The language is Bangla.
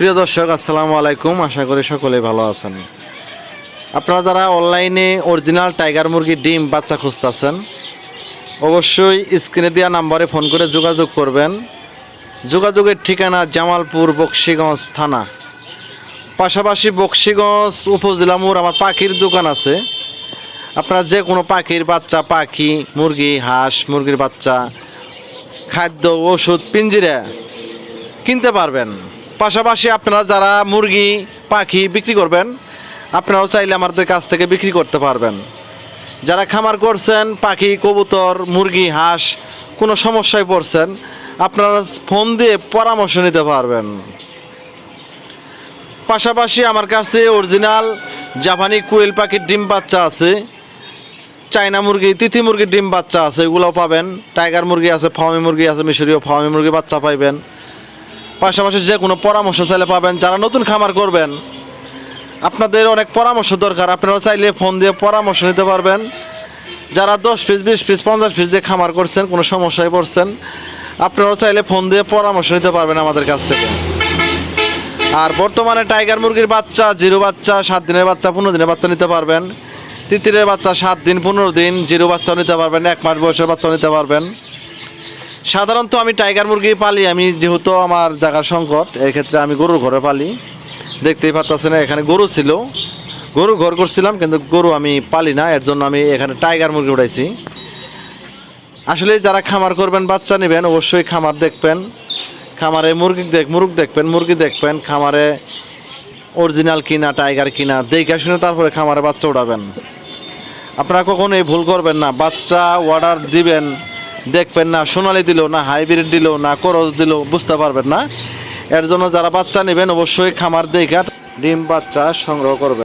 প্রিয় দর্শক, আসসালামু আলাইকুম। আশা করি সকলে ভালো আছেন। আপনারা যারা অনলাইনে অরিজিনাল টাইগার মুরগির ডিম, বাচ্চা খুঁজতেছেন, অবশ্যই স্ক্রিনে দেওয়া নাম্বারে ফোন করে যোগাযোগ করবেন। যোগাযোগের ঠিকানা জামালপুর, বক্সিগঞ্জ থানা। পাশাপাশি বক্সিগঞ্জ উপজেলা মোড় আমার পাখির দোকান আছে। আপনারা যে কোনো পাখির বাচ্চা, পাখি, মুরগি, হাঁস, মুরগির বাচ্চা, খাদ্য, ওষুধ, পিঞ্জিরা কিনতে পারবেন। পাশাপাশি আপনারা যারা মুরগি, পাখি বিক্রি করবেন, আপনারাও চাইলে আমাদের কাছ থেকে বিক্রি করতে পারবেন। যারা খামার করছেন, পাখি, কবুতর, মুরগি, হাঁস, কোনো সমস্যায় পড়ছেন, আপনারা ফোন দিয়ে পরামর্শ নিতে পারবেন। পাশাপাশি আমার কাছে অরিজিনাল জাপানি কুয়েল পাখির ডিম বাচ্চা আছে। চায়না মুরগি তিথি মুরগির ডিম বাচ্চা আছে, এগুলোও পাবেন। টাইগার মুরগি আছে ফার্মি মুরগি আছে, মিশরীয় ফার্মি মুরগি বাচ্চা পাইবেন। পাশাপাশি যে কোনো পরামর্শ চাইলে পাবেন। যারা নতুন খামার করবেন, আপনাদের অনেক পরামর্শ দরকার। আপনারা চাইলে ফোন দিয়ে পরামর্শ নিতে পারবেন। যারা দশ পিস, বিশ পিস, পঞ্চাশ পিস দিয়ে খামার করছেন, কোনো সমস্যায় পড়ছেন, আপনারাও চাইলে ফোন দিয়ে পরামর্শ নিতে পারবেন আমাদের কাছ থেকে। আর বর্তমানে টাইগার মুরগির বাচ্চা, জিরো বাচ্চা, সাত দিনের বাচ্চা, পনেরো দিনের বাচ্চা নিতে পারবেন। তিতিরের বাচ্চা, সাত দিন, পনেরো দিন, জিরো বাচ্চাও নিতে পারবেন, এক মাস বয়সের বাচ্চাও নিতে পারবেন। সাধারণত আমি টাইগার মুরগি পালি, আমি যেহেতু আমার জায়গার সংকট, এক্ষেত্রে আমি গরুর ঘরে পালি। দেখতেই পাচ্ছেন এখানে গরু ছিল। গরু ঘর করছিলাম, কিন্তু গরু আমি পালি না, এর জন্য আমি এখানে টাইগার মুরগি উঠাইছি আসলে যারা খামার করবেন, বাচ্চা নেবেন, অবশ্যই খামার দেখবেন। খামারে মুরগি দেখ, মুরগ দেখবেন, মুরগি দেখবেন, খামারে অরিজিনাল কিনা টাইগার কিনা, দেখে শুনে তারপরে খামারে বাচ্চা উঠাবেন আপনারা কখনো এই ভুল করবেন না, বাচ্চা অর্ডার দিবেন। দেখবেন না, সোনালি দিল না, হাইব্রিড দিল না, করজ দিল, বুঝতে পারবেন না। এর জন্য যারা বাচ্চা নেবেন, অবশ্যই খামার দেখা ডিম বাচ্চা সংগ্রহ করবেন।